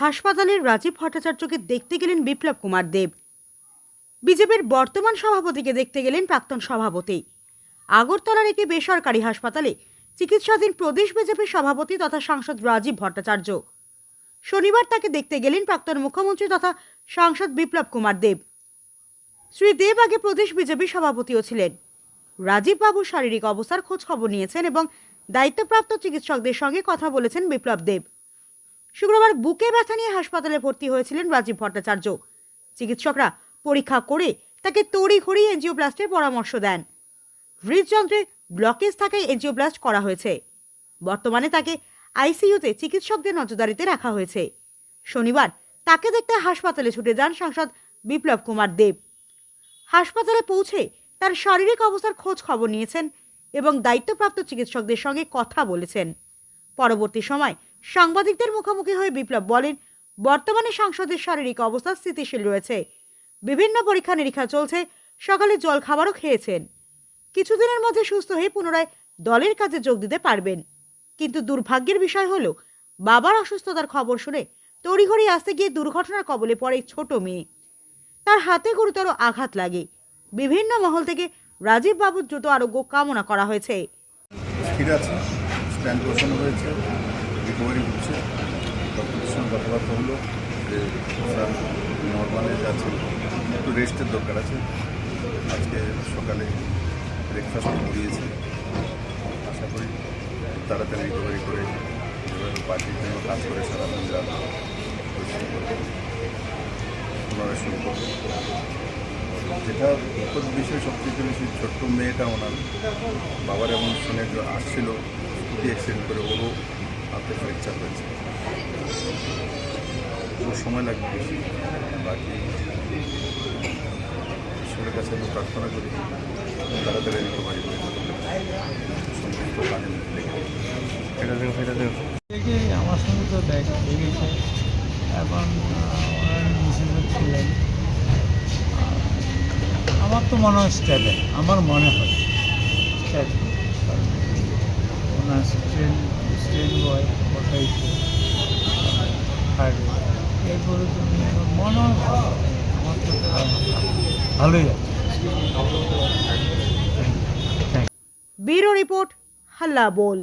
হাসপাতালের রাজীব ভট্টাচার্যকে দেখতে গেলেন বিপ্লব কুমার দেব। বিজেপির বর্তমান সভাপতিকে দেখতে গেলেন প্রাক্তন সভাপতি। আগরতলার একটি বেসরকারি হাসপাতালে চিকিৎসাধীন প্রদেশ বিজেপির সভাপতি তথা সাংসদ রাজীব ভট্টাচার্য। শনিবার তাকে দেখতে গেলেন প্রাক্তন মুখ্যমন্ত্রী তথা সাংসদ বিপ্লব কুমার দেব। শ্রী দেব আগে প্রদেশ বিজেপির সভাপতিও ছিলেন। রাজীব বাবুর শারীরিক অবস্থার খোঁজ খবর নিয়েছেন এবং দায়িত্বপ্রাপ্ত চিকিৎসকদের সঙ্গে কথা বলেছেন বিপ্লব দেব। শুক্রবার বুকে ব্যথা নিয়ে হাসপাতালে ভর্তি হয়েছিলেন রাজীব ভট্টাচার্য। চিকিৎসকরা পরীক্ষা করে তাকে তড়িঘড়ি এনজিওপ্লাস্টের পরামর্শ দেন। হৃদযন্ত্রে ব্লকেজ থাকায় এনজিওপ্লাস্ট করা হয়েছে। বর্তমানে তাকে আইসিইউতে চিকিৎসকদের নজরদারিতে রাখা হয়েছে। শনিবার তাকে দেখতে হাসপাতালে ছুটে যান সাংসদ বিপ্লব কুমার দেব। হাসপাতালে পৌঁছে তার শারীরিক অবস্থার খোঁজ খবর নিয়েছেন এবং দায়িত্বপ্রাপ্ত চিকিৎসকদের সঙ্গে কথা বলেছেন। পরবর্তী সময় সাংবাদিকদের মুখোমুখি হয়ে বিপ্লব বলেন, বর্তমানে সাংসদের শারীরিক অবস্থা স্থিতিশীল রয়েছে। বিভিন্ন পরীক্ষা নিরীক্ষা চলছে, সকালে জল খাবারও খেয়েছেন। কিছুদিনের মধ্যে সুস্থ হয়ে পুনরায় দলের কাজে যোগ দিতে পারবেন। কিন্তু দুর্ভাগ্যের বিষয় হলো, বাবার অসুস্থতার খবর শুনে তড়িঘড়ি আসতে গিয়ে দুর্ঘটনার কবলে পড়ে ছোট মেয়ে। তার হাতে গুরুতর আঘাত লাগে। বিভিন্ন মহল থেকে রাজীব বাবুর দ্রুত আরোগ্য কামনা করা হয়েছে। রিকভারি হচ্ছে ডক্টরের সঙ্গে কথাবার্তা হলো যে স্যার নর্মালে যাচ্ছে, একটু রেস্টের দরকার আছে। আজকে সকালে ব্রেকফাস্ট করিয়েছি। আশা করি তাড়াতাড়ি রিকভারি করে পার্টির জন্য কাজ করে সারা দিন রাত পুনরায় শুরু করবে। যেটা দুঃখের বিষয় সবথেকে বেশি ছোট্ট মেয়েটা ওনার। বাবার এমন শুনে আসছিল, স্কুটি অ্যাক্সিডেন্ট করে ওরও হাতে ফ্র্যাকচার হয়েছে ওর সময় লাগবে বাকি ঈশ্বরের কাছে আমি প্রার্থনা করি। তাড়াতাড়ি রিকভারি করে সমস্ত দেখে আমার সঙ্গে তো দেখ লেগেছে এখন ওনার ছিলেন আমার তো মনে হয় স্টেবল আমার মনে হয় স্টেবল ওনার স্ট্রেন স্ট্রেন হার্ডে এরপরে ব্যুরো রিপোর্ট হাল্লা বল।